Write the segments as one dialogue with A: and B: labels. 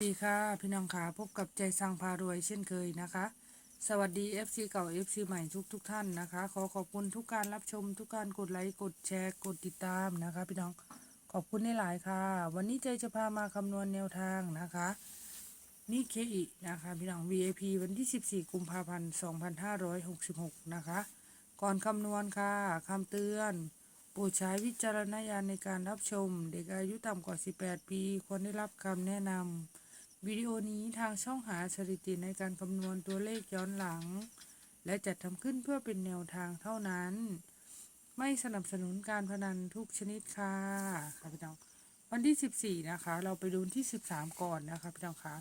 A: สวัสดีค่ะพี่น้องค่ะพบกับใจสังพารวยเช่นเคยนะคะ สวัสดี FC เก่า FC ใหม่ทุกทุกท่านนะคะ ขอขอบคุณทุกการรับชมทุกการกดไลค์กดแชร์กดติดตามนะคะ พี่น้องขอบคุณหลายค่ะ วันนี้ใจจะพามาคำนวณแนวทางนะคะนี่เคอีนะคะพี่น้อง VIP วันที่ 14 กุมภาพันธ์2566 นะคะ ก่อนคำนวณค่ะคำเตือนโปรดใช้วิจารณญาณในการรับชม เด็กอายุต่ำกว่า 18 ปีควรได้รับคำแนะนำ วิดีโอนี้ทางช่องหาสถิติในการคำนวณตัวเลขย้อนหลัง และจัดทำขึ้นเพื่อเป็นแนวทางเท่านั้น ไม่สนับสนุนการพนันทุกชนิดค่ะค่ะพี่น้องวันที่ 14 นะคะ เราไปดูที่ 13 ก่อนนะคะพี่น้องคะ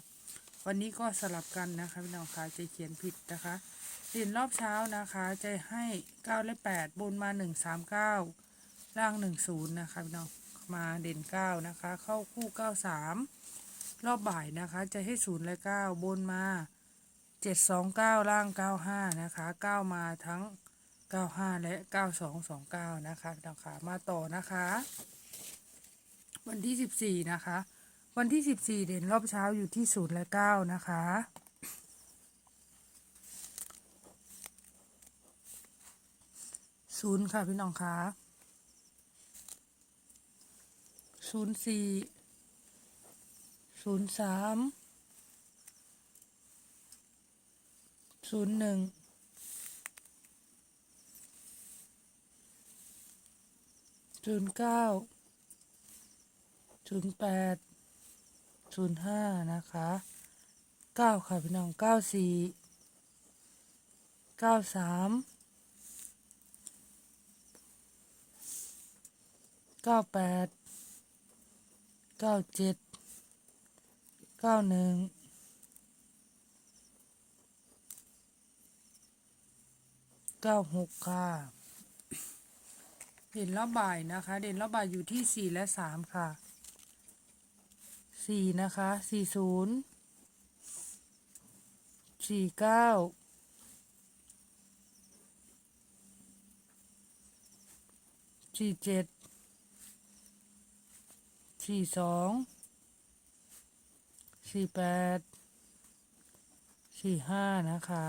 A: วันนี้ก็สลับกันนะคะพี่น้องคะจะเขียนผิดนะคะเด่นรอบเช้านะคะจะให้9และ8บนมา 1 3 9 ล่าง 1 0 นะคะพี่น้องมาเด่น 9 นะคะ เข้าคู่ 93 รอบบ่ายนะคะ จะให้ศูนย์และเก้าบนมาเจ็ดสองเก้าล่างเก้าห้านะคะเก้ามาทั้งเก้าห้าและเก้าสองสองเก้านะคะพี่น้องขามาต่อนะคะ วันที่สิบสี่นะคะ วันที่สิบสี่เด่นรอบเช้าอยู่ที่ศูนย์และเก้านะคะศูนย์ค่ะพี่น้องคะศูนย์สี่ ศูนย์สามศูนย์หนึ่งศูนย์เก้าศูนย์แปดศูนย์ห้านะคะเก้าค่ะพี่น้องเก้าสี่เก้าสามเก้าแปดเก้าเจ็ด เก้าหนึ่งเก้าหกค่ะ เด่นรอบบ่ายนะคะ เด่นรอบบ่ายอยู่ที่สี่และสามค่ะสี่นะคะสี่ศูนย์สี่เก้าสี่เจ็ดสี่สอง สี่แปดสี่ห้านะคะ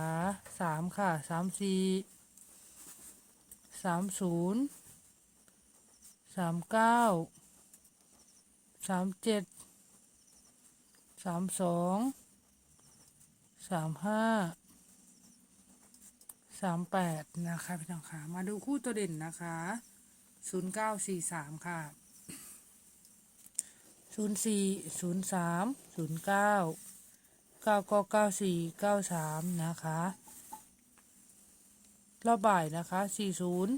A: สามค่ะสามสี่สามศูนย์สามเก้าสามเจ็ดสามสองสามห้าสามแปดนะคะพี่น้องค่ะ มาดูคู่ตัวเด่นนะคะศูนย์เก้าสี่สามค่ะ ศูนย์สี่ศูนย์สามศูนย์เก้าเก้าก็เก้าสี่เก้าสามนะคะรอบบ่ายนะคะสี่ศูนย์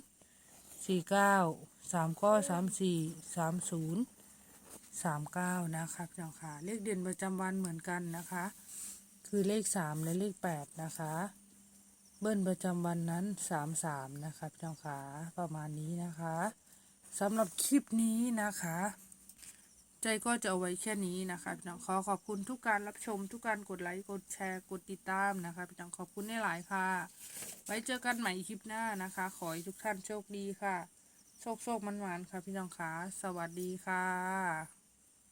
A: สี่เก้าสามก็สามสี่สามศูนย์สามเก้านะคะพี่น้องค่ะ เลขเด่นประจำวันเหมือนกันนะคะ คือเลขสามและเลขแปดนะคะ เบิ้ลประจำวันนั้นสามสามนะคะพี่น้องคะประมาณนี้นะคะสำหรับคลิปนี้นะคะ ใจก็จะเอาไว้แค่นี้นะคะพี่น้องขอขอบคุณทุกการรับชมทุกการกดไลค์กดแชร์กดติดตามนะคะพี่น้องขอบคุณหลายค่ะ ไว้เจอกันใหม่คลิปหน้านะคะ ขอให้ทุกท่านโชคดีค่ะ โชคโชคมันหวานค่ะพี่น้องคะสวัสดีค่ะ